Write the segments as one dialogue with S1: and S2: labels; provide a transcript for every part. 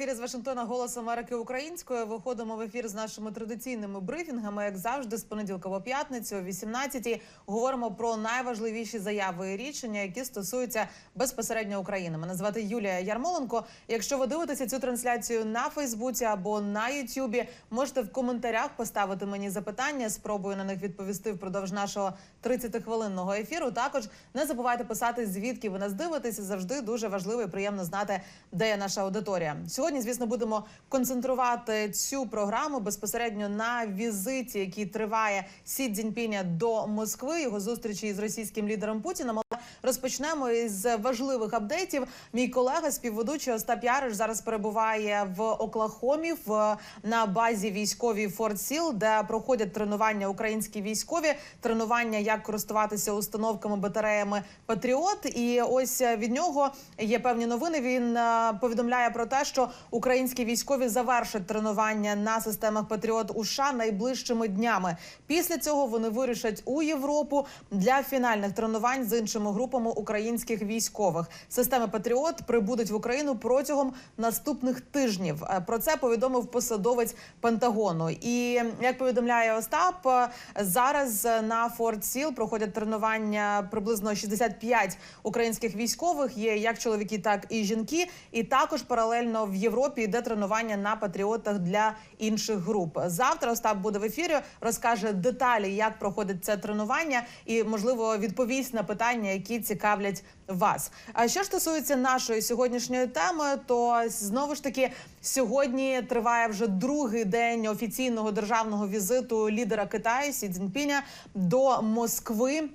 S1: ефірі з Вашингтона Голос Америки Українською. Виходимо в ефір з нашими традиційними брифінгами, як завжди, з понеділка по п'ятницю, о 18-й. Говоримо про найважливіші заяви і рішення, які стосуються безпосередньо України. Мене звати Юлія Ярмоленко. Якщо ви дивитеся цю трансляцію на Фейсбуці або на Ютубі, можете в коментарях поставити мені запитання. Спробую на них відповісти впродовж нашого 30-хвилинного ефіру. Також не забувайте писати, звідки ви нас дивитеся. Завжди дуже важливо і приємно знати, де є наша аудиторія. Сьогодні, звісно, будемо концентрувати цю програму безпосередньо на візиті, який триває Сі Цзіньпіня до Москви. Його зустрічі із російським лідером Путіним. Але розпочнемо із важливих апдейтів. Мій колега, співведучий Остап Яриш, зараз перебуває в Оклахомі в на базі військовій Форт Сіл, де проходять тренування українські військові, тренування, як користуватися установками батареями Патріот. І ось від нього є певні новини. Він е, повідомляє про те, що українські військові завершать тренування на системах Патріот у США найближчими днями. Після цього вони вирішать у Європу для фінальних тренувань з іншими групами українських військових. Системи Патріот прибудуть в Україну протягом наступних тижнів. Е, Про це повідомив посадовець Пентагону. І як повідомляє Остап, е, зараз на Форт Сіл проходять тренування приблизно 65 українських військових. Є як чоловіки, так і жінки. І також паралельно в Європі йде тренування на патріотах для інших груп. Завтра Остап буде в ефірі, розкаже деталі, як проходить це тренування, і можливо відповість на питання, які цікавлять вас. А що ж стосується нашої сьогоднішньої теми, то знову ж таки сьогодні триває вже другий день офіційного державного візиту лідера Китаю Сі Цзіньпіня до Москви.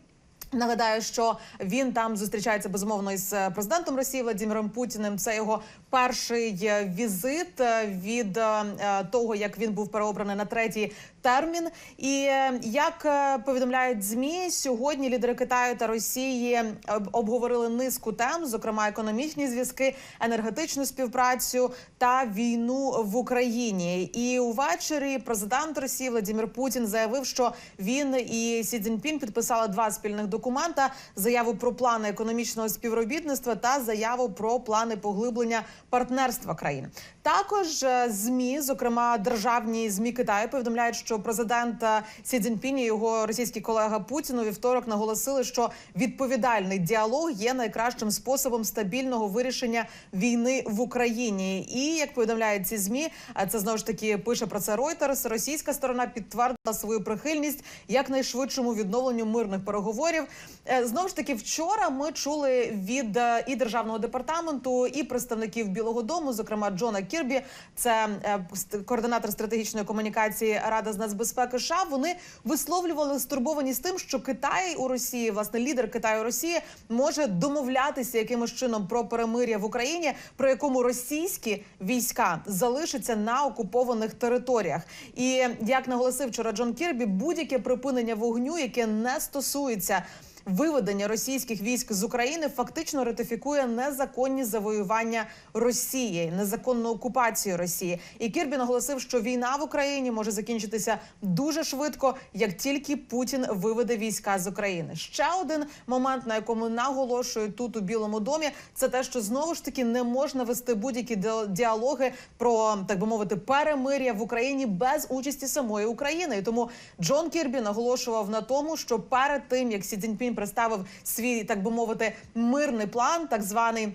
S1: Нагадаю, що він там зустрічається безумовно із е, президентом Росії Владимиром Путіним. Це його перший е, візит е, від того, як він був переобраний на третій термін. І е, як е, повідомляють змі, сьогодні лідери Китаю та Росії обговорили низку тем, зокрема економічні зв'язки, енергетичну співпрацю та війну в Україні. І увечері президент Росії Владимир Путін заявив, що він і Сі Цзіньпін підписали два спільних документа: заяву про плани економічного співробітництва та заяву про плани поглиблення партнерства країн. Також е, змі, зокрема державні змі Китаю, повідомляють, що президент е, Сі Цзіньпін і його російський колега Путін у вівторок наголосили, що відповідальний діалог є найкращим способом стабільного вирішення війни в Україні. І як повідомляють ці змі, а це знову ж таки пише про це Reuters, Російська сторона підтвердила свою прихильність якнайшвидшому відновленню мирних переговорів. Е, Знову ж таки, вчора ми чули від е, і державного департаменту, і представників Білого Дому, зокрема Джона Кірбі, це е, координатор стратегічної комунікації Рада з нацбезпеки США. Вони висловлювали стурбованість тим, що Китай у Росії, власне, лідер Китаю Росії, може домовлятися якимось чином про перемир'я в Україні, про якому російські війська залишаться на окупованих територіях. І як наголосив вчора Джон Кірбі, будь-яке припинення вогню, яке не стосується. Виведення російських військ з України фактично ратифікує незаконні завоювання Росії, незаконну окупацію Росії. І Кірбі наголосив, що війна в Україні може закінчитися дуже швидко, як тільки Путін виведе війська з України. Ще один момент, на якому наголошують тут у Білому домі, це те, що знову ж таки не можна вести будь-які ді- діалоги про так би мовити перемир'я в Україні без участі самої України. І тому Джон Кірбі наголошував на тому, що перед тим як Сі Цзіньпін представив свій так би мовити мирний план, так званий.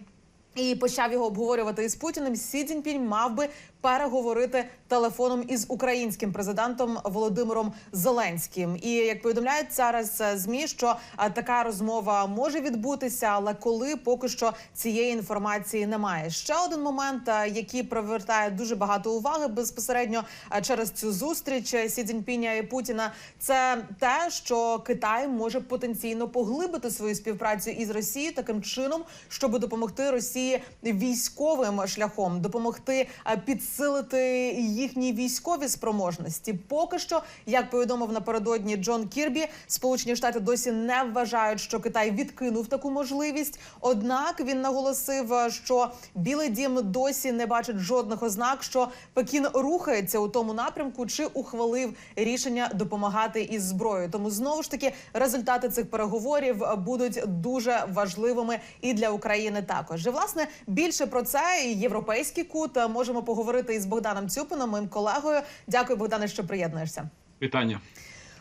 S1: І почав його обговорювати із Путіним. Сі Цзіньпінь мав би переговорити телефоном із українським президентом Володимиром Зеленським. І як повідомляють зараз е, змі, що е, така розмова може відбутися, але коли поки що цієї інформації немає. Ще один момент, е, який привертає дуже багато уваги безпосередньо через цю зустріч Сі Цзіньпіня і Путіна, це те, що Китай може потенційно поглибити свою співпрацю із Росією таким чином, щоб допомогти Росії військовим шляхом, допомогти е, підсилити їхні військові спроможності. Поки що, як повідомив напередодні Джон Кірбі, Сполучені Штати досі не вважають, що Китай відкинув таку можливість. Однак він наголосив, що Білий Дім досі не бачить жодних ознак, що Пекін рухається у тому напрямку, чи ухвалив рішення допомагати із зброєю. Тому знову ж таки результати цих переговорів будуть дуже важливими і для України також. І, власне більше про це європейський кут е, можемо поговорити із Богданом Цюпином, моїм колегою. Дякую, Богдане, що приєднуєшся.
S2: Вітання.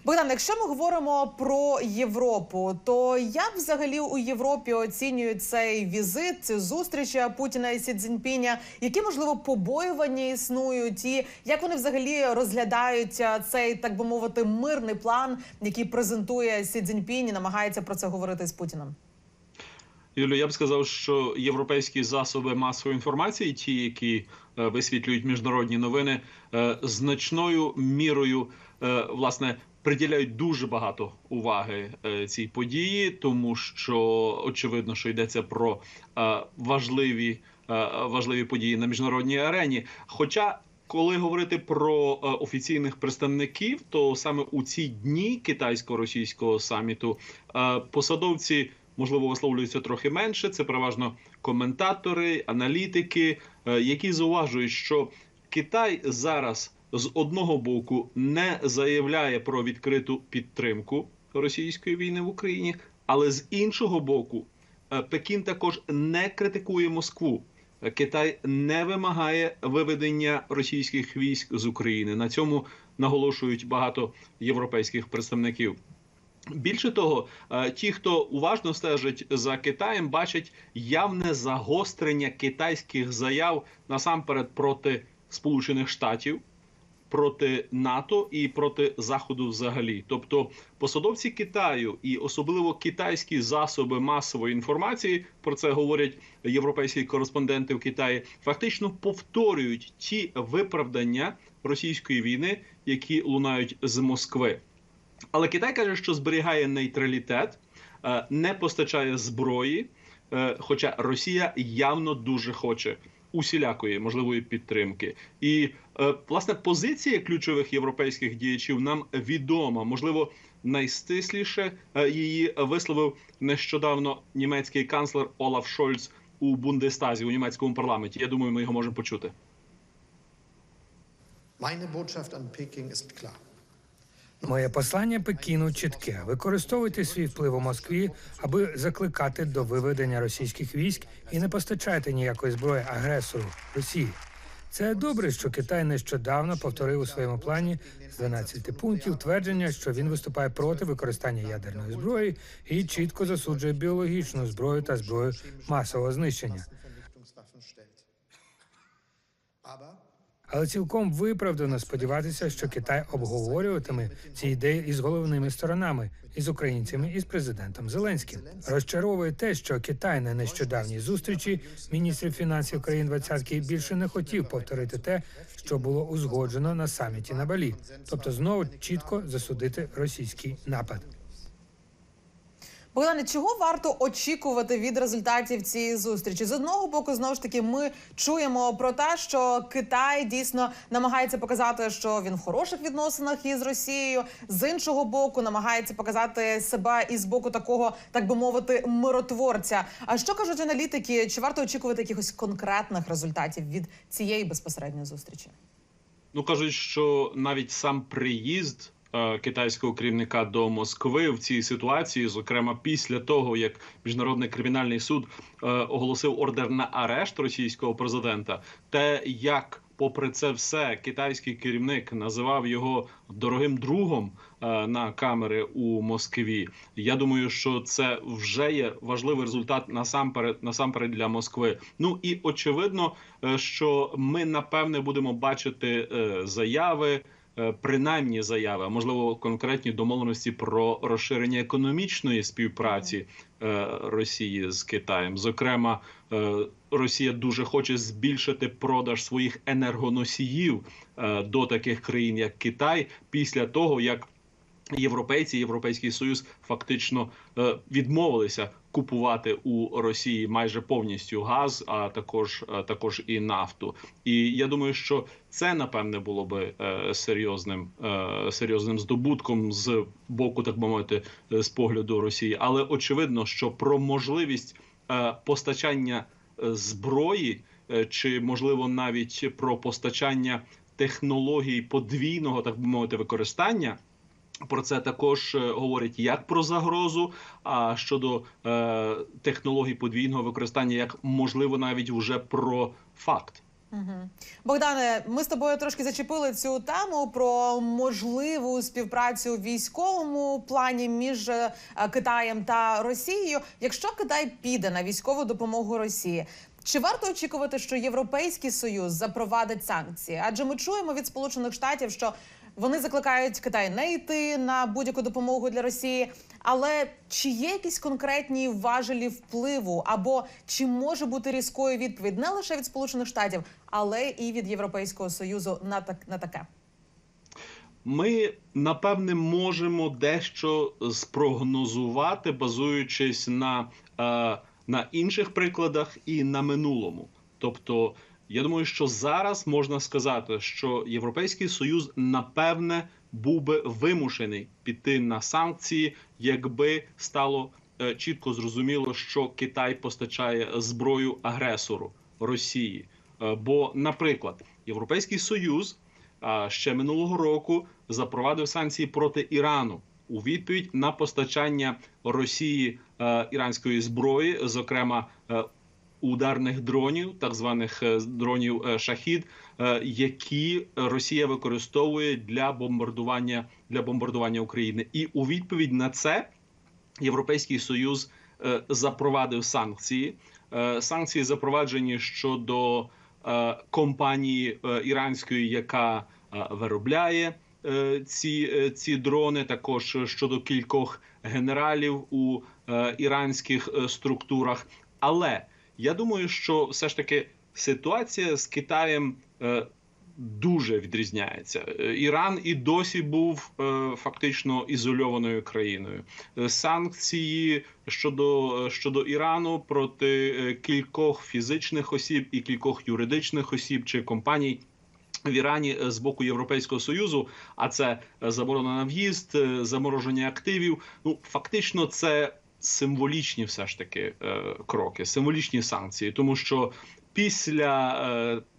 S1: Богдан, якщо ми говоримо про Європу, то як взагалі у Європі оцінюють цей візит, цю зустріч Путіна і Сі Цзіньпіня? Які можливо побоювання існують, і як вони взагалі розглядають цей, так би мовити, мирний план, який презентує Сі Цзіньпінь і намагається про це говорити з Путіним?
S2: Юлю, я б сказав, що європейські засоби масової інформації, ті, які е, висвітлюють міжнародні новини, е, значною мірою е, власне приділяють дуже багато уваги е, цій події, тому що очевидно, що йдеться про е, важливі, е, важливі події на міжнародній арені. Хоча коли говорити про е, офіційних представників, то саме у ці дні китайсько-російського саміту е, посадовці можливо висловлюються трохи менше. Це переважно коментатори, аналітики, е, які зауважують, що Китай зараз з одного боку не заявляє про відкриту підтримку російської війни в Україні, але з іншого боку, е, Пекін також не критикує Москву. Китай не вимагає виведення російських військ з України. На цьому наголошують багато європейських представників. Більше того, е, ті, хто уважно стежить за Китаєм, бачать явне загострення китайських заяв насамперед проти Сполучених Штатів, проти НАТО і проти Заходу взагалі. Тобто посадовці Китаю і особливо китайські засоби масової інформації про це говорять європейські кореспонденти в Китаї. Фактично повторюють ті виправдання російської війни, які лунають з Москви. Але Китай каже, що зберігає нейтралітет, е, не постачає зброї. е, Хоча Росія явно дуже хоче усілякої можливої підтримки, і е, власне позиція ключових європейських діячів нам відома. Можливо, найстисліше її висловив нещодавно німецький канцлер Олаф Шольц у Бундестазі у німецькому парламенті. Я думаю, ми його можемо почути.
S3: Meine Botschaft an Peking ist klar.
S4: Моє послання Пекіну чітке: використовуйте свій вплив у Москві, аби закликати до виведення російських військ і не постачайте ніякої зброї агресору Росії. Це добре, що Китай нещодавно повторив у своєму плані з 12 пунктів твердження, що він виступає проти використання ядерної зброї і чітко засуджує біологічну зброю та зброю масового знищення. Але цілком виправдано сподіватися, що Китай обговорюватиме ці ідеї із головними сторонами, із українцями і з президентом Зеленським. Розчаровує те, що Китай на нещодавній зустрічі міністрів фінансів країн двадцятки більше не хотів повторити те, що було узгоджено на саміті на Балі, тобто знову чітко засудити російський напад.
S1: Богдане, чого варто очікувати від результатів цієї зустрічі? З одного боку, знову ж таки, ми чуємо про те, що Китай дійсно намагається показати, що він в хороших відносинах із Росією. З іншого боку, намагається показати себе із боку такого, так би мовити, миротворця. А що кажуть аналітики? Чи варто очікувати якихось конкретних результатів від цієї безпосередньої зустрічі?
S2: Ну кажуть, що навіть сам приїзд китайського керівника до Москви в цій ситуації, зокрема після того, як міжнародний кримінальний суд е, оголосив ордер на арешт російського президента, те, як попри це все, китайський керівник називав його дорогим другом е, на камери у Москві. Я думаю, що це вже є важливий результат насамперед, насамперед для Москви. Ну і очевидно, е, що ми напевне будемо бачити е, заяви. Е, Принаймні заяви, а можливо конкретні домовленості про розширення економічної співпраці е, Росії з Китаєм. Зокрема, е, Росія дуже хоче збільшити продаж своїх енергоносіїв до таких країн, як Китай, після того як європейці, європейський союз фактично відмовилися скупувати у Росії майже повністю газ, а також також і нафту. І я думаю, що це напевне було би е, серйозним е, серйозним здобутком з боку, так би мовити, е, з погляду Росії. Але очевидно, що про можливість е, постачання е, зброї, е, чи можливо навіть про постачання технологій подвійного, так би мовити, використання. Про це також е, говорять як про загрозу, а щодо е, технологій подвійного використання, як можливо навіть вже про факт.
S1: Угу. Богдане, ми з тобою трошки зачепили цю тему про можливу співпрацю в військовому плані між е, Китаєм та Росією. Якщо Китай піде на військову допомогу Росії. Чи варто очікувати, що Європейський Союз запровадить санкції? Адже ми чуємо від Сполучених Штатів, що вони закликають Китай не йти на будь-яку допомогу для Росії. Але чи є якісь конкретні важелі впливу, або чи може бути різкою відповідь не лише від Сполучених Штатів, але і від Європейського союзу на так на таке?
S2: Ми напевне можемо дещо спрогнозувати, базуючись на, е, на інших прикладах і на минулому. Тобто, я думаю, що зараз можна сказати, що Європейський Союз напевне був би вимушений піти на санкції, якби стало е, чітко зрозуміло, що Китай постачає зброю агресору Росії. Е, бо, наприклад, Європейський Союз а, ще минулого року запровадив санкції проти Ірану у відповідь на постачання Росії е, іранської зброї, зокрема е, ударних дронів, так званих е, дронів е, шахід, е, які Росія використовує для бомбардування для бомбардування України. І у відповідь на це Європейський Союз запровадив санкції. Санкції запроваджені щодо компанії іранської, яка виробляє ці, ці дрони, також щодо кількох генералів у іранських структурах. Але я думаю, що все ж таки ситуація з Китаєм. е, Дуже відрізняється. Е, Іран і досі був е, фактично ізольованою країною. Санкції щодо, щодо Ірану проти кількох фізичних осіб і кількох юридичних осіб чи компаній. В Ірані з боку Європейського союзу, а це заборона на в'їзд, замороження активів. Ну фактично, це символічні, все ж таки, е, кроки, символічні санкції, тому що після,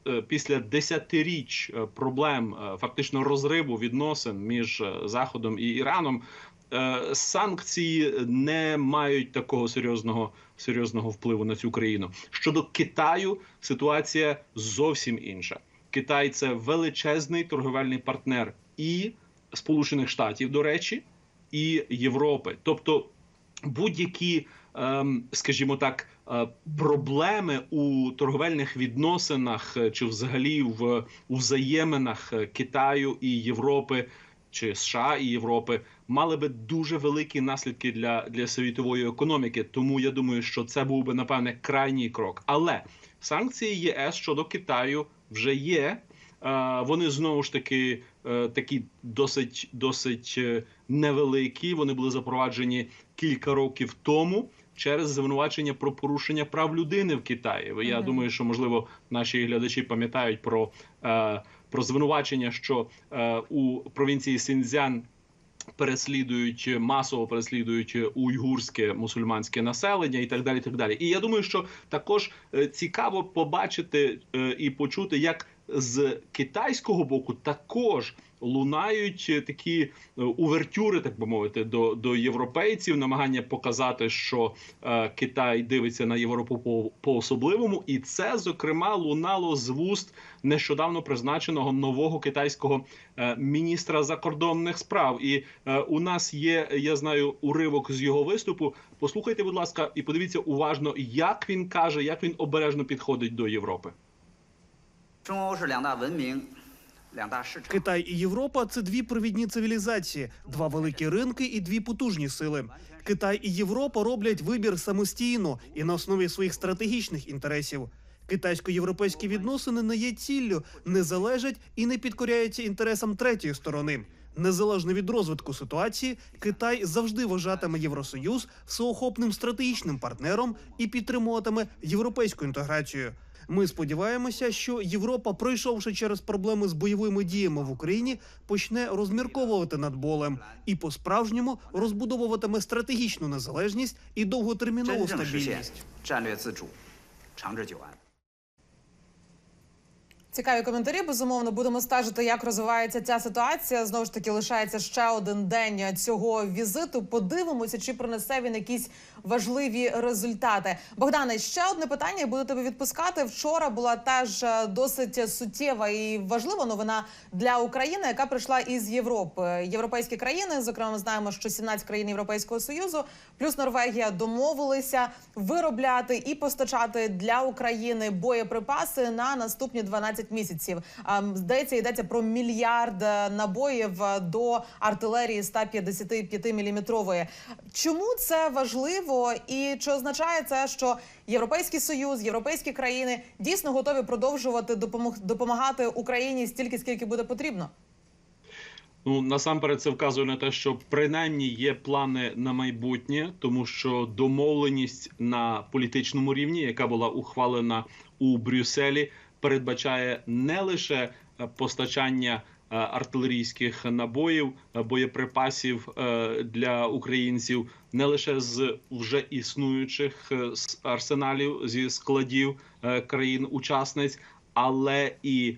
S2: е, е, після десятиріч проблем, фактично розриву відносин між Заходом і Іраном. Санкції не мають такого серйозного серйозного впливу на цю країну. Щодо Китаю, ситуація зовсім інша. Китай це величезний торговельний партнер і Сполучених Штатів, до речі, і Європи. Тобто будь-які, ем, скажімо так, е, проблеми у торговельних відносинах е, чи взагалі в взаєминах е, Китаю і Європи. Чи США і Європи мали би дуже великі наслідки для, для світової економіки. Тому я думаю, що це був би напевне крайній крок. Але санкції ЄС щодо Китаю вже є. Вони знову ж таки е, такі досить досить е, невеликі. Вони були запроваджені кілька років тому через звинувачення про порушення прав людини в Китаї. Я
S1: Мгм.
S2: думаю, що можливо наші глядачі пам'ятають про, е, про звинувачення, що у провінції Синьцзян переслідують масово переслідують уйгурське мусульманське населення і так далі. І так далі. І я думаю, що також цікаво побачити і почути, як з китайського боку також лунають е, такі е, увертюри, так би мовити, до, до європейців, намагання показати, що е, Китай дивиться на Європу по, по особливому, і це зокрема лунало з вуст нещодавно призначеного нового китайського е, міністра закордонних справ. І е, у нас є, я знаю, уривок з його виступу. Послухайте, будь ласка, і подивіться уважно, як він каже, як він обережно підходить до Європи.
S5: Китай і Європа це дві провідні цивілізації, два великі ринки і дві потужні сили. Китай і Європа роблять вибір самостійно і на основі своїх стратегічних інтересів. Китайсько-європейські відносини не є ціллю, не залежать і не підкоряються інтересам третьої сторони. Незалежно від розвитку ситуації, Китай завжди вважатиме Євросоюз всеохопним стратегічним партнером і підтримуватиме європейську інтеграцію. Ми сподіваємося, що Європа, пройшовши через проблеми з бойовими діями в Україні, почне розмірковувати над болем і по справжньому розбудовуватиме стратегічну незалежність і довготермінову стабільність.
S1: Цікаві коментарі. Безумовно, будемо стежити, як розвивається ця ситуація. Знову ж таки, лишається ще один день цього візиту. Подивимося, чи принесе він якісь важливі результати. Богдане, ще одне питання. Буду тебе відпускати. Вчора була теж е, досить суттєва і важлива новина для України, яка прийшла із Європи. Європейські країни, зокрема, ми знаємо, що 17 країн Європейського союзу плюс Норвегія домовилися виробляти і постачати для України боєприпаси на наступні 12 місяців. А, Здається, йдеться про мільярд е, набоїв е, до артилерії 155 міліметрової. Чому це важливо і чи означає це, що Європейський союз, європейські країни дійсно готові продовжувати допомагати Україні стільки, скільки буде потрібно?
S2: Ну насамперед це вказує на те, що принаймні є плани на майбутнє, тому що домовленість на політичному рівні, яка була ухвалена у Брюсселі, передбачає не лише е, постачання е, артилерійських набоїв, е, боєприпасів для українців, не лише з вже існуючих арсеналів зі складів країн-учасниць, але і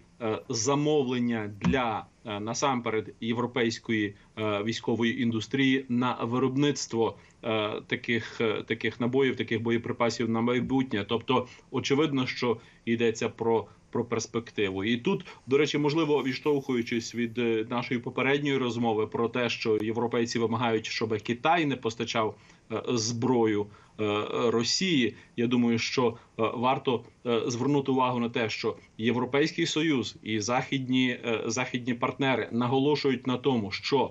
S2: замовлення для насамперед європейської військової індустрії на виробництво таких, е, таких набоїв, таких боєприпасів на майбутнє. Тобто, очевидно, що йдеться про. Про перспективу, і тут, до речі, можливо, відштовхуючись від е, нашої попередньої розмови про те, що європейці вимагають, щоб Китай не постачав е, зброю е, Росії. Я думаю, що е, варто е, звернути увагу на те, що Європейський Союз і західні, е, західні партнери наголошують на тому, що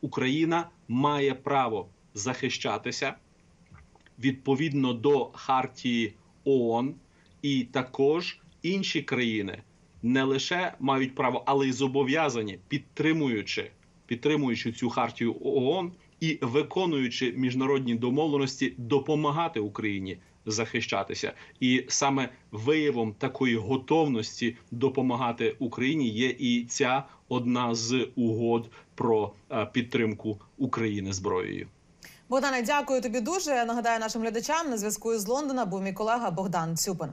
S2: Україна має право захищатися відповідно до хартії ООН, і також інші країни не лише мають право, але й зобов'язані, підтримуючи, підтримуючи цю хартію ООН і виконуючи міжнародні домовленості, допомагати Україні захищатися. І саме виявом такої готовності допомагати Україні є і ця одна з угод про е, підтримку України зброєю.
S1: Богдане, дякую тобі дуже. Нагадаю нашим глядачам на зв'язку з Лондона був мій колега Богдан Цюпин.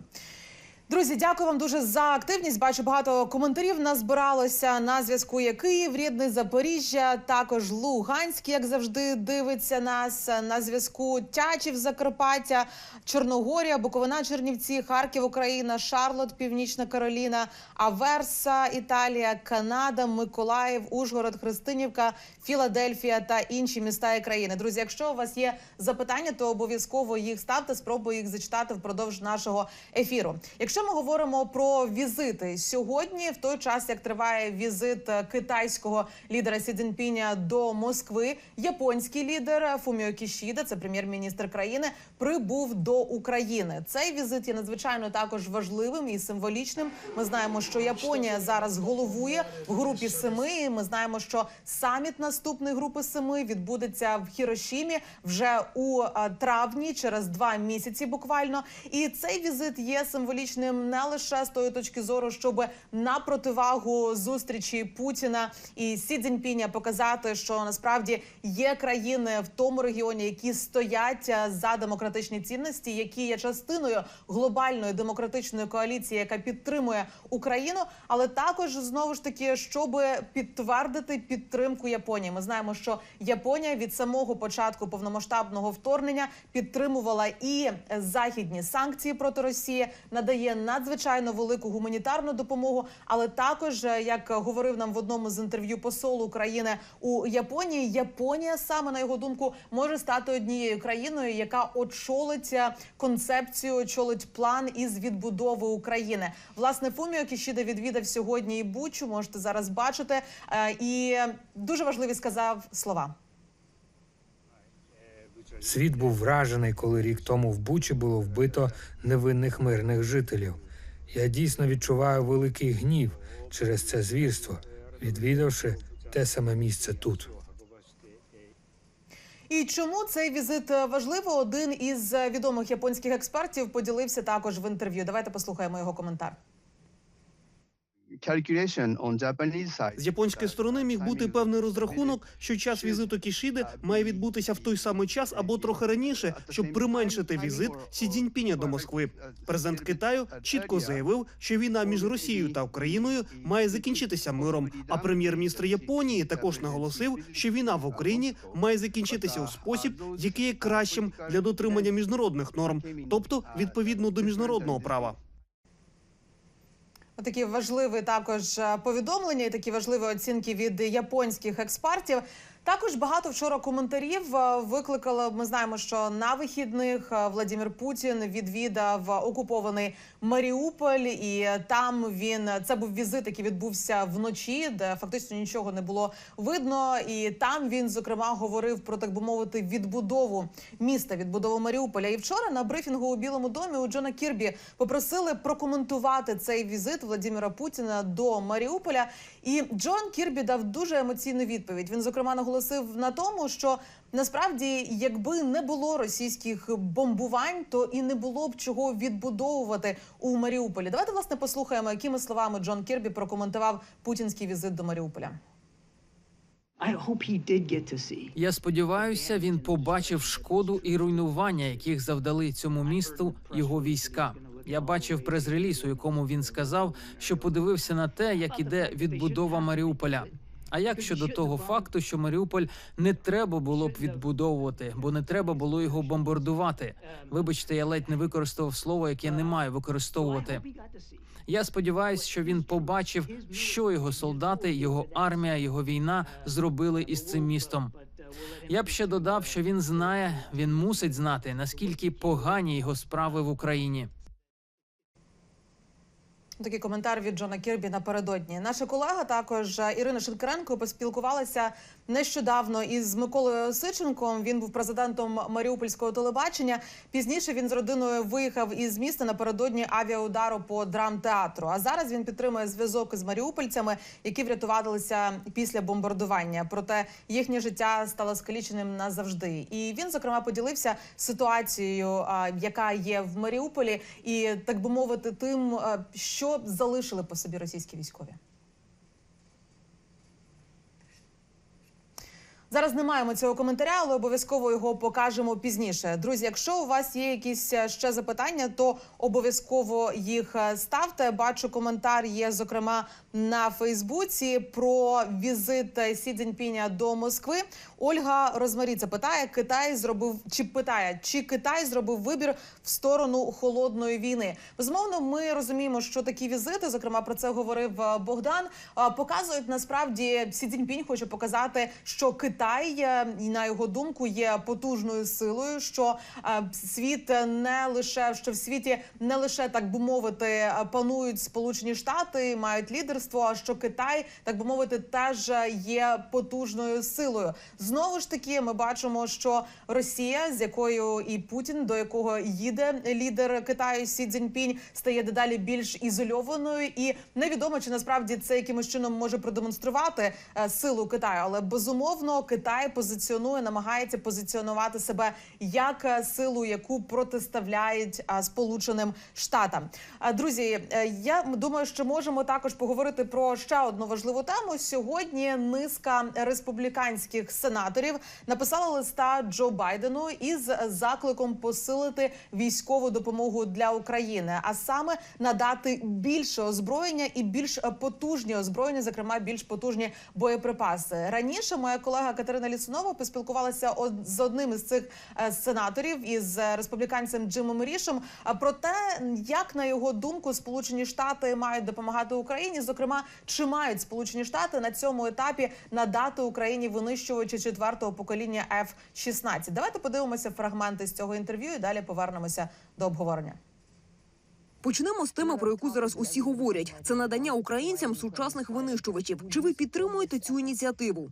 S1: Друзі, дякую вам дуже за активність. Бачу багато коментарів. Назбиралося на зв'язку. Є Київ, рідний Запоріжжя, також Луганськ, як завжди, дивиться нас на зв'язку. Тячів, Закарпаття, Чорногорія, Буковина, Чернівці, Харків, Україна, Шарлот, Північна Кароліна, Аверса, Італія, Канада, Миколаїв, Ужгород, Христинівка, Філадельфія та інші міста і країни. Друзі, якщо у вас є запитання, то обов'язково їх ставте. Спробую їх зачитати впродовж нашого ефіру. Якщо ми говоримо про візити сьогодні, в той час як триває візит е, китайського лідера Сі Цзіньпіня до Москви, японський лідер Фуміо Кішіда, це прем'єр-міністр країни, прибув до України. Цей візит є надзвичайно також важливим і символічним. Ми знаємо, що Японія зараз головує в групі семи. Ми знаємо, що саміт наступної групи семи відбудеться в Хірошімі вже у е, травні, через два місяці буквально. І цей візит є символічним не лише з тої точки зору, щоб на противагу зустрічі Путіна і Сі Цзіньпіня показати, що насправді є країни в тому регіоні, які стоять е, за демократичні цінності, які є частиною глобальної демократичної коаліції, яка підтримує Україну, але також знову ж таки, щоб підтвердити підтримку Японії. Ми знаємо, що Японія від самого початку повномасштабного вторгнення підтримувала і західні санкції проти Росії, надає надзвичайно велику гуманітарну допомогу. Але також, як говорив нам в одному з інтерв'ю посол України у Японії, Японія саме на його думку може стати однією країною, яка очолить концепцію, очолить план із відбудови України. Власне, Фуміо Кішіда відвідав сьогодні і Бучу. Можете зараз бачити, Е, і дуже важливі сказав слова.
S4: Світ був вражений, коли рік тому в Бучі було вбито невинних мирних жителів. Я дійсно відчуваю великий гнів через це звірство, відвідавши те саме місце тут.
S1: І чому цей візит е, важливо? Один із е, відомих японських експертів поділився також в інтерв'ю. Давайте послухаємо його коментар.
S6: calculation on Japanese side.
S5: З японської сторони міг бути певний розрахунок, що час візиту Кішіди має відбутися в той самий час або трохи раніше, щоб применшити візит Сі Цзіньпіня до Москви. Президент Китаю чітко заявив, що війна між Росією та Україною має закінчитися миром. А прем'єр-міністр Японії також наголосив, що війна в Україні має закінчитися у спосіб, який є кращим для дотримання міжнародних норм, тобто відповідно до міжнародного права.
S1: Такі важливі також е, повідомлення і такі важливі оцінки від японських експертів. Також багато вчора коментарів е, викликало. Ми знаємо, що на вихідних е, Владимир Путін відвідав окупований Маріуполь, і там він це був візит, який відбувся вночі, де фактично нічого не було видно. І там він зокрема говорив про так би мовити відбудову міста, відбудову Маріуполя. І вчора на брифінгу у Білому домі у Джона Кірбі попросили прокоментувати цей візит Владимира Путіна до Маріуполя. І Джон Кірбі дав дуже емоційну відповідь. Він зокрема наголосив на тому, що насправді, якби не було російських бомбувань, то і не було б чого відбудовувати у Маріуполі. Давайте власне послухаємо, якими словами Джон Кірбі прокоментував путінський візит до Маріуполя.
S7: Я сподіваюся, він побачив шкоду і руйнування, яких завдали цьому місту його війська. Я бачив прес-реліз, у якому він сказав, що подивився на те, як іде відбудова Маріуполя. А як щодо того факту, що Маріуполь не треба було б відбудовувати, бо не треба було його бомбардувати? Вибачте, я ледь не використав слово, яке не маю використовувати. Я сподіваюся, що він побачив, що його солдати, його армія, його війна зробили із цим містом. Я б ще додав, що він знає, він мусить знати, наскільки погані його справи в Україні.
S1: Такий коментар від Джона Кірбі напередодні. Наша колега також е, Ірина Шинкаренко поспілкувалася нещодавно із Миколою Сиченком. Він був президентом Маріупольського телебачення. Пізніше він з родиною виїхав із міста напередодні авіаудару по драмтеатру. А зараз він підтримує зв'язок із маріупольцями, які врятувалися після бомбардування. Проте їхнє життя стало скаліченим назавжди. І він зокрема поділився ситуацією, яка є в Маріуполі, і так би мовити, тим, а, що залишили по собі російські військові. Зараз не маємо цього коментаря, але обов'язково його покажемо пізніше. Друзі, якщо у вас є якісь е, ще запитання, то обов'язково їх е, ставте. Бачу, коментар є зокрема на Фейсбуці про візит Сі Цзіньпіня до Москви. Ольга Розмаріця питає: Китай зробив чи питає, чи Китай зробив вибір в сторону холодної війни? Безумовно, ми розуміємо, що такі візити, зокрема про це говорив е, Богдан, показують насправді Сі Цзіньпінь хоче показати, що Китай, е, і, на його думку, є потужною силою, що е, світ не лише що в світі не лише так би мовити е, панують Сполучені Штати, мають лідерство, а що Китай, так би мовити, теж є потужною силою. Знову ж таки, ми бачимо, що Росія, з якою і Путін, до якого їде лідер Китаю Сі Цзіньпінь, стає дедалі більш ізольованою, і невідомо чи насправді це якимось чином може продемонструвати е, силу Китаю, але безумовно Китай позиціонує, намагається позиціонувати себе як е, силу, яку протиставляють Сполученим Штатам. А, Друзі, е, я думаю, що можемо також поговорити про ще одну важливу тему. Сьогодні низка республіканських сенаторів написала листа Джо Байдену із закликом посилити військову допомогу для України, а саме надати більше озброєння і більш е, потужні озброєння, зокрема більш потужні боєприпаси. Раніше моя колега Катерина Лісунова поспілкувалася з одним із цих е, сенаторів із е, республіканцем Джимом Рішем про те, як на його думку Сполучені Штати мають допомагати Україні. Зокрема, чи мають Сполучені Штати на цьому етапі надати Україні винищувачі четвертого покоління F-16? Давайте подивимося фрагменти з цього інтерв'ю і далі повернемося до обговорення.
S8: Почнемо з теми, про яку зараз усі говорять: це надання українцям сучасних винищувачів. Чи ви підтримуєте цю ініціативу?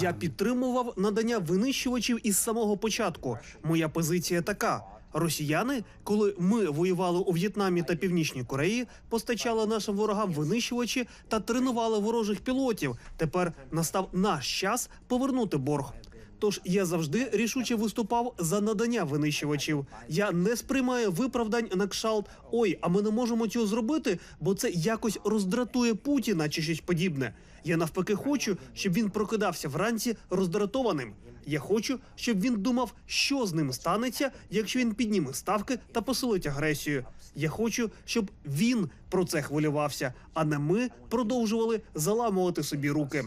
S5: Я підтримував надання винищувачів із самого початку. Моя позиція така: Росіяни, коли ми воювали у В'єтнамі та Північній Кореї, постачали нашим ворогам винищувачі та тренували ворожих пілотів. Тепер настав наш час повернути борг. Тож я завжди рішуче виступав за надання винищувачів. Я не сприймаю виправдань на кшалт Ой, а ми не можемо цього зробити, бо це якось роздратує Путіна чи щось подібне. Я навпаки хочу, щоб він прокидався вранці роздратованим. Я хочу, щоб він думав, що з ним станеться, якщо він підніме ставки та посилить агресію. Я хочу, щоб він про це хвилювався, а не ми продовжували заламувати собі руки.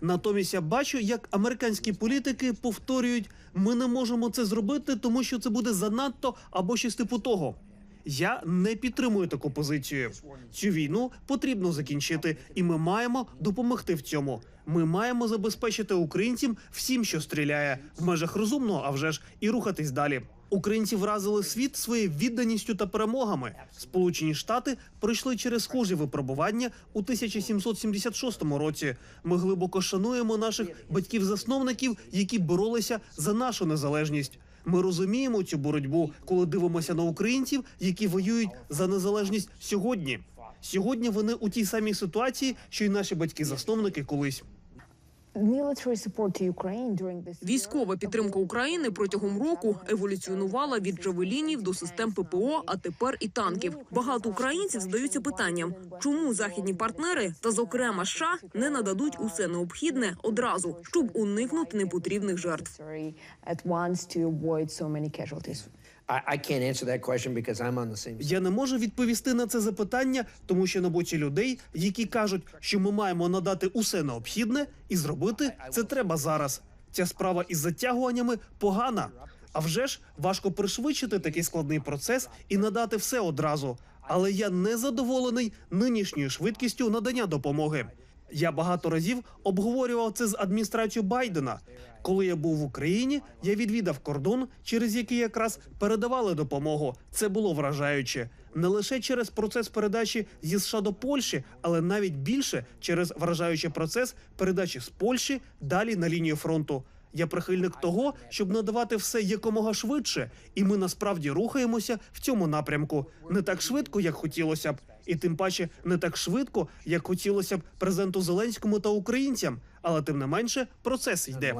S5: Натомість я бачу, як американські політики повторюють: ми не можемо це зробити, тому що це буде занадто або щось типу того. Я не підтримую таку позицію. Цю війну потрібно закінчити, і ми маємо допомогти в цьому. Ми маємо забезпечити українцям всім, що стріляє, в межах розумного, а вже ж і рухатись далі. Українці вразили світ своєю відданістю та перемогами. Сполучені Штати пройшли через схожі випробування у 1776 році. Ми глибоко шануємо наших батьків-засновників, які боролися за нашу незалежність. Ми розуміємо цю боротьбу, коли дивимося на українців, які воюють за незалежність сьогодні. Сьогодні вони у тій самій ситуації, що й наші батьки-засновники колись.
S8: Військова підтримка України протягом року еволюціонувала від джавелінів до систем ППО, а тепер і танків. Багато українців задаються питанням, чому західні партнери та, зокрема, США не нададуть усе необхідне одразу, щоб уникнути непотрібних жертв.
S5: Я не можу відповісти на це запитання, тому що на боці людей, які кажуть, що ми маємо надати усе необхідне, і зробити це треба зараз. Ця справа із затягуваннями погана. А вже ж важко пришвидшити такий складний процес і надати все одразу. Але я не задоволений нинішньою швидкістю надання допомоги. Я багато разів обговорював це з адміністрацією Байдена. Коли я був в Україні, я відвідав кордон, через який якраз передавали допомогу. Це було вражаюче. Не лише через процес передачі зі США до Польщі, але навіть більше через вражаючий процес передачі з Польщі далі на лінію фронту. Я прихильник того, щоб надавати все якомога швидше, і ми насправді рухаємося в цьому напрямку не так швидко, як хотілося б, і тим паче не так швидко, як хотілося б президенту Зеленському та українцям. Але тим не менше процес йде.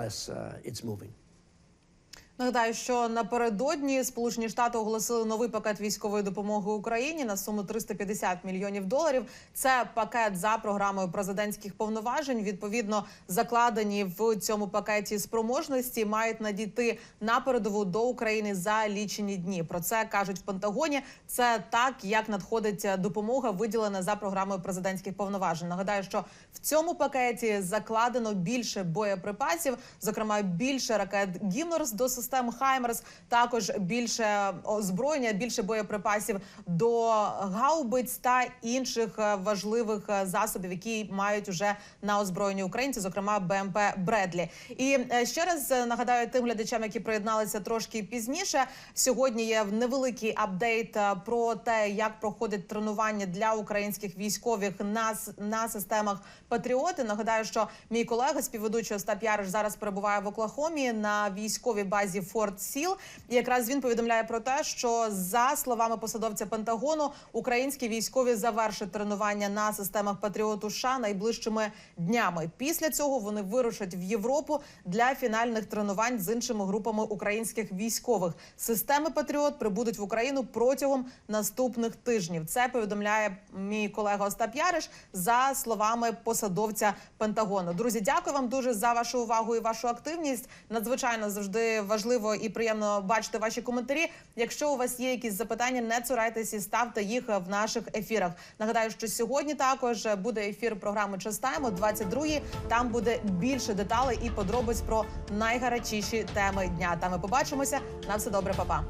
S1: Нагадаю, що напередодні Сполучені Штати оголосили новий пакет військової допомоги Україні на суму 350 мільйонів доларів. Це пакет за програмою президентських повноважень. Відповідно, закладені в цьому пакеті спроможності мають надійти на передову до України за лічені дні. Про це кажуть в Пентагоні. Це так, як надходить допомога, виділена за програмою президентських повноважень. Нагадаю, що в цьому пакеті закладено більше боєприпасів, зокрема більше ракет Гіммерс до систем Хаймерс, також більше озброєння, більше боєприпасів до гаубиць та інших е, важливих е, засобів, які мають уже на озброєнні українці, зокрема БМП Бредлі. І е, ще раз нагадаю тим глядачам, які приєдналися трошки пізніше. Сьогодні є невеликий апдейт про те, як проходить тренування для українських військових на, на системах Патріоти. Нагадаю, що мій колега, співведучий Остап Яриш, зараз перебуває в Оклахомі на військовій базі Форт Сіл. І якраз він повідомляє про те, що за словами посадовця Пентагону, українські військові завершать тренування на системах Патріоту США найближчими днями. Після цього вони вирушать в Європу для фінальних тренувань з іншими групами українських військових. Системи Патріот прибудуть в Україну протягом наступних тижнів. Це повідомляє мій колега Остап Яриш за словами посадовця Пентагону. Друзі, дякую вам дуже за вашу увагу і вашу активність. Надзвичайно завжди важливо і приємно бачити ваші коментарі. Якщо у вас є якісь запитання, не цурайтесь і ставте їх в наших ефірах. Нагадаю, що сьогодні також буде ефір програми «Час Тайм» о 22-й. Там буде більше деталей і подробиць про найгарячіші теми дня. Та ми побачимося. На все добре, папа.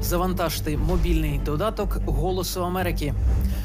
S7: Завантажте мобільний додаток Голосу Америки.